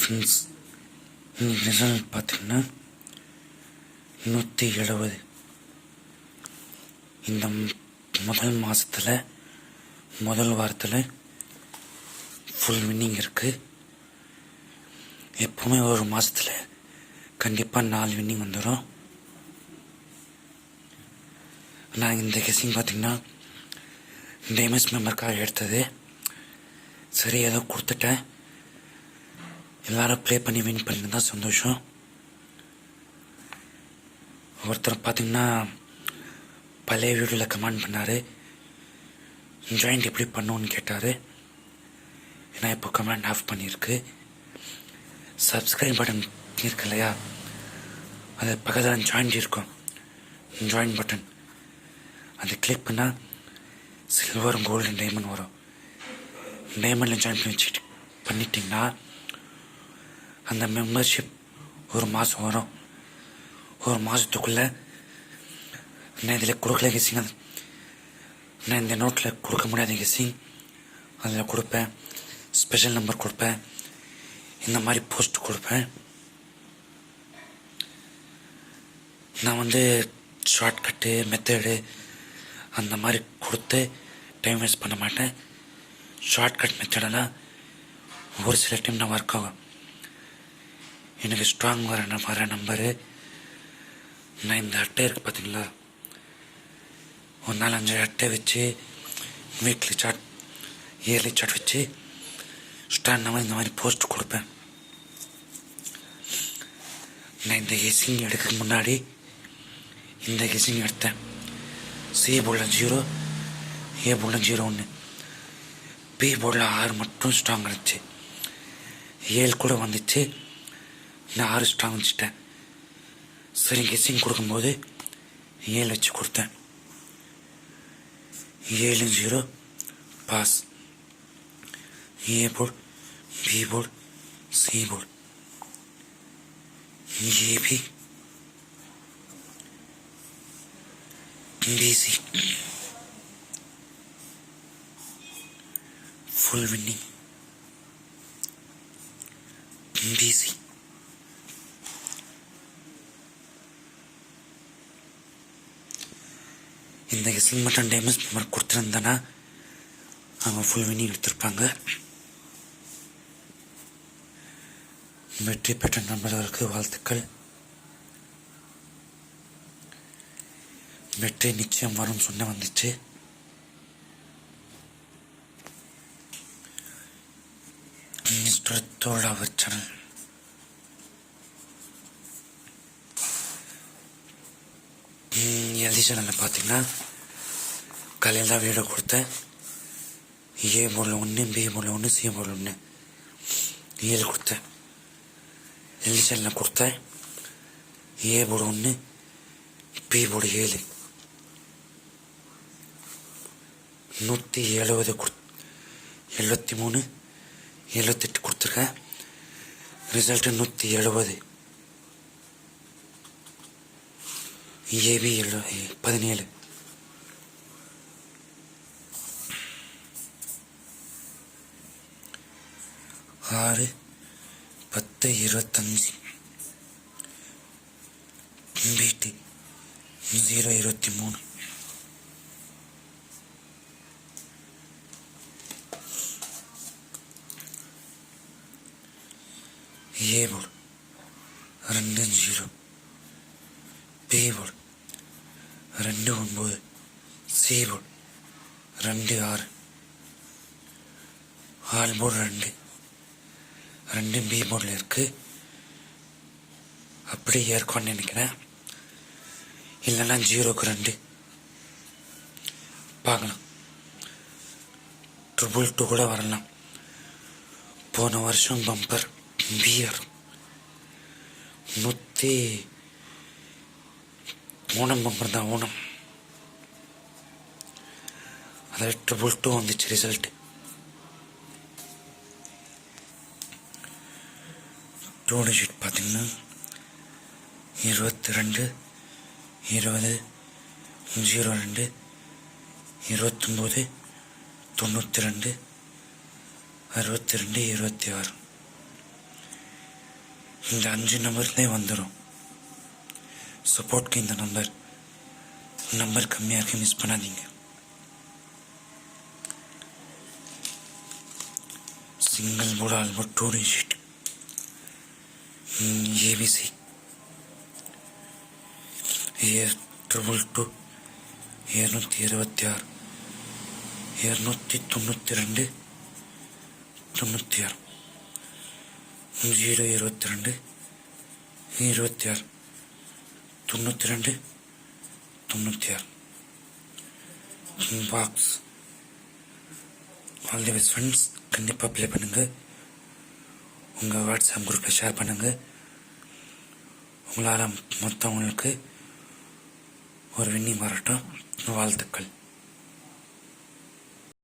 Friends இன்னைக்கு result பார்த்தீங்கன்னா நூற்றி எழுபது. இந்த முதல் மாதத்தில் முதல் வாரத்தில் ஃபுல் வின்னிங் இருக்குது எப்போவுமே ஒரு மாதத்தில் கண்டிப்பாக நாலு வின்னிங் வந்துடும் நான் இந்த கெஸிங் பார்த்தீங்கன்னா இந்த மெம்பருக்காக எடுத்தது. சரி ஏதோ கொடுத்துட்டேன். எல்லாரும் ப்ளே பண்ணி வின் பண்ணியிருந்தா சந்தோஷம். ஒருத்தர் பார்த்தீங்கன்னா பழைய வீடியோவில் கமெண்ட் பண்ணார். ஜாயிண்ட் எப்படி பண்ணுவோன்னு கேட்டார். ஏன்னா இப்போ கமெண்ட் ஆஃப் பண்ணியிருக்கு. சப்ஸ்கிரைப் பட்டன் இருக்கு இல்லையா? அது பக்கத்தில் ஜாயிண்ட் இருக்கும். ஜாயின் பட்டன் அதை கிளிக் பண்ணால் சில்வர் கோல்டு டைமண்ட் வரும். டைமண்டில் ஜாயின் பண்ணி வச்சுட்டு பண்ணிட்டீங்கன்னா அந்த மெம்பர்ஷிப் ஒரு மாதம் வரும். ஒரு மாதத்துக்குள்ளே நான் இதில் கொடுக்கல கெஸிங் அது நான் இந்த நோட்டில் கொடுக்க முடியாத கெஸிங் அதில் கொடுப்பேன். ஸ்பெஷல் நம்பர் கொடுப்பேன். இந்த மாதிரி போஸ்ட் கொடுப்பேன். நான் வந்து ஷார்ட்கட்டு மெத்தடு அந்த மாதிரி கொடுத்து டைம் வேஸ்ட் பண்ண மாட்டேன். ஷார்ட்கட் மெத்தடெல்லாம் ஒரு சில டைம் நான் ஒர்க் ஆகும். எனக்கு ஸ்ட்ராங் வர வர நம்பரு. நான் இந்த அட்டை இருக்குது பார்த்தீங்களா ஒரு நாலு அஞ்சு அட்டை வச்சு வீக்லி சார்ட் இயர்லி சார்ட் வச்சு ஸ்ட்ராங் நம்பர் இந்த மாதிரி போஸ்ட் கொடுப்பேன். நான் இந்த கெஸிங் எடுக்க முன்னாடி இந்த கெஸிங் எடுத்தேன். சி போர்டில் ஜீரோ ஏ போர்டில் ஜீரோ ஒன்று பி போர்டில் ஆறு மட்டும் ஸ்ட்ராங் இருந்துச்சு. ஏழு கூட வந்துச்சு. நான் ஆறு ஸ்ட்ராங் வச்சுட்டேன் சரி கெஸ்ஸிங் கொடுக்கும்போது ஏழு வச்சு கொடுத்தேன். ஏழு zero pass A board B board C board AB PC full winning PC இந்த எஸ்எல் மட்டன் டேமேஜ் மார்க் கொடுத்துருந்தேன்னா அவங்க ஃபுல் வின்னிங் எடுத்திருப்பாங்க. வெற்றி பெற்ற நண்பர்களுக்கு வாழ்த்துக்கள். வெற்றி நிச்சயம் வரும் சொன்ன வந்துச்சு. Mister தோழாவர் channel. எல்தி சேனலில் பார்த்தீங்கன்னா காலையில் தான் வீடியோ கொடுத்தேன். ஏ போர்டில் ஒன்று பி மூலம் ஒன்று சி போர்டில் ஒன்று ஏழு கொடுத்தேன். எல்தி சேனலில் கொடுத்தேன். ஏ போர்டு ஒன்று பி போர்டு ஏழு. நூற்றி எழுபது கொடு எழுபத்தி மூணு எழுபத்தெட்டு கொடுத்துருக்கேன். ரிசல்ட்டு நூற்றி எழுபது ஏபி எழு பதினேழு. ஆறு பத்து இருபத்தஞ்சி. பிடி ஜீரோ இருபத்தி மூணு ஏ போர்டு ரெண்டு ஜீரோ. பி போர்டு ரெண்டு ஒன்பது சி ரெண்டு ஆறு ஆல் போர்டு ரெண்டு ரெண்டு பி போர்டில் இருக்குது அப்படியே ஏற்கனவே நினைக்கிறேன். இல்லைன்னா ஜீரோக்கு ரெண்டு. பார்க்கலாம். ட்ரிபிள் டூ கூட வரலாம். போன வருஷம் பம்பர் பியர் நூற்றி ஓணம் பம்பர் தான் ஓணம் அதாவது ட்ரிபிள் டூ வந்துச்சு ரிசல்ட் டூ டிஜிட் பார்த்தீங்கன்னா இருபத்தி ரெண்டு இருபது ஜீரோ ரெண்டு இருபத்தொம்போது தொண்ணூற்றி ரெண்டு அறுபத்தி ரெண்டு இருபத்தி ஆறு. இந்த அஞ்சு நம்பர்லேயே வந்துடும் சப்போர்ட்க்கு இந்த நம்பர் நம்பர் கம்மியாக இருக்க மிஸ் பண்ணாதீங்க single four all four two digit A B C air triple two இரநூத்தி இருபத்தி ஆறு இரநூத்தி தொண்ணூற்றி ரெண்டு தொண்ணூற்றி ஆறு ஜீரோ இருபத்தி ரெண்டு இருபத்தி ஆறு தொண்ணூற்றி ரெண்டு தொண்ணூற்றி ஆறு box all the best friends கண்டிப்பாக ப்ளே பண்ணுங்கள் உங்கள் வாட்ஸ்அப் குரூப்பில் ஷேர் பண்ணுங்கள் உங்களால் மொத்தவங்களுக்கு ஒரு விண்ணி வரட்டும். வாழ்த்துக்கள்.